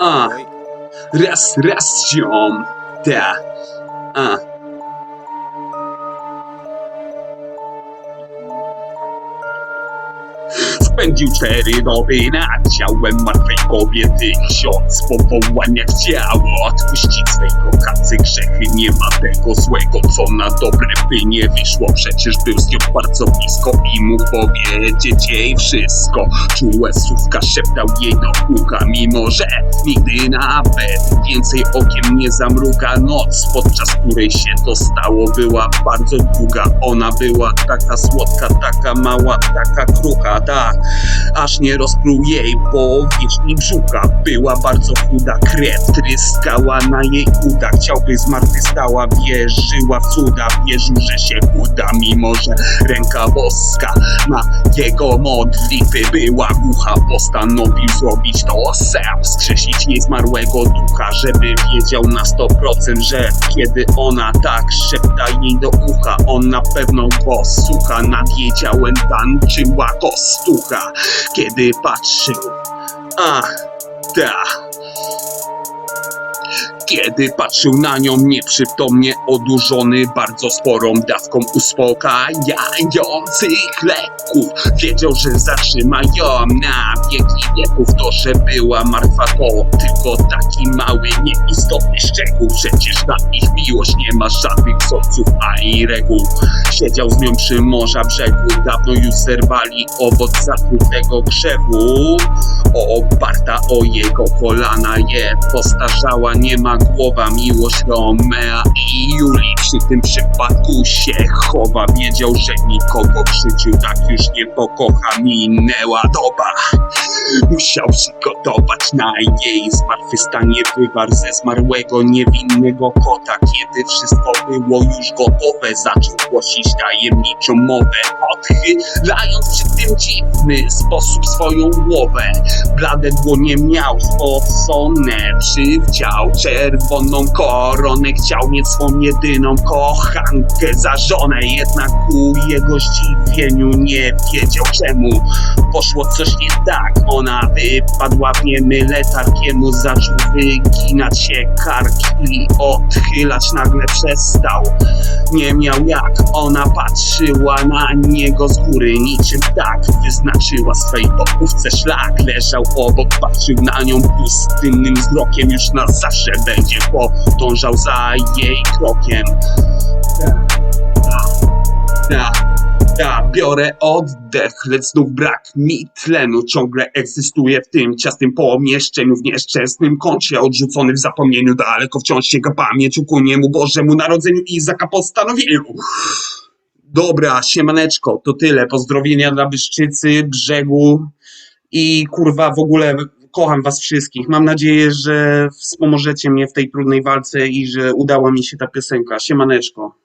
Uh, raz, raz ziom, ta, uh. Spędził cztery doby nad ciałem martwej kobiety. Ksiądz powołania chciał odpuścić swej kochacy grzechy. Nie ma tego złego, co na dobre by nie wyszło. Przecież był z nią bardzo blisko i mógł powiedzieć jej wszystko. Czułe słówka szeptał jej do ucha Mimo, że nigdy nawet więcej okiem nie zamruga. Noc, podczas której się to stało była bardzo długa. Ona była taka słodka, taka mała, taka krucha, tak Aż nie rozpruł jej powierzchni brzucha Była bardzo chuda, krew tryskała na jej udach. Chciałby zmartwychwstała, wierzyła w cuda Wierzył, że się uda, mimo że ręka boska Na jego modlitwy była głucha Postanowił zrobić to sam. Skrzesić jej zmarłego ducha Żeby wiedział na 100% że Kiedy ona tak szepta jej do ucha On na pewno go słucha. Nad jej ciałem tańczyła kostucha. Kiedy patrzył Ach, ta kiedy patrzył na nią nieprzytomnie odurzony bardzo sporą dawką uspokajających leków Wiedział, że zatrzyma ją na wieki wieków. To, że była martwa to tylko taki mały, nieistotny szczegół. Przecież na ich miłość nie ma żadnych wzorców ani reguł. Siedział z nią przy morza brzegu. Dawno już zerwali owoc zatrutego krzewu Oparta o jego kolana. Je postarzała Nie ma głowa miłość Romea i Julii Przy tym przypadku się chowa. Wiedział, że nikogo w życiu tak już nie pokocha. Minęła doba Musiał przygotować na jej zmartwychwstanie wywar ze zmarłego niewinnego kota. Kiedy wszystko było już gotowe Zaczął głosić tajemniczą mowę. Odchylając przy tym dziwny sposób swoją głowę. Blade dłonie miał spocone Przywdział czerwoną koronę. Chciał mieć swą jedyną kochankę za żonę. Jednak ku jego zdziwieniu nie wiedział czemu Poszło coś nie tak. Ona wypadła wiemy letargiemu Zaczął wyginać się kark I odchylać nagle przestał. Nie miał jak. Ona patrzyła na niego z góry Niczym tak. Wyznaczyła swej połówce szlak. Leżał obok, patrzył na nią pustynnym wzrokiem. Już na zawsze będzie podążał za jej krokiem. Ja, ja biorę oddech, lecz znów brak mi tlenu Ciągle egzystuję w tym ciasnym pomieszczeniu W nieszczęsnym kącie, odrzucony w zapomnieniu Daleko wciąż sięga pamięć ku niemu Bożemu Narodzeniu i Izaka postanowieniu Dobra, siemaneczko, to tyle. Pozdrowienia dla Byszczycy, Brzegu i kurwa w ogóle kocham was wszystkich. Mam nadzieję, że wspomożecie mnie w tej trudnej walce i że udała mi się ta piosenka. Siemaneczko.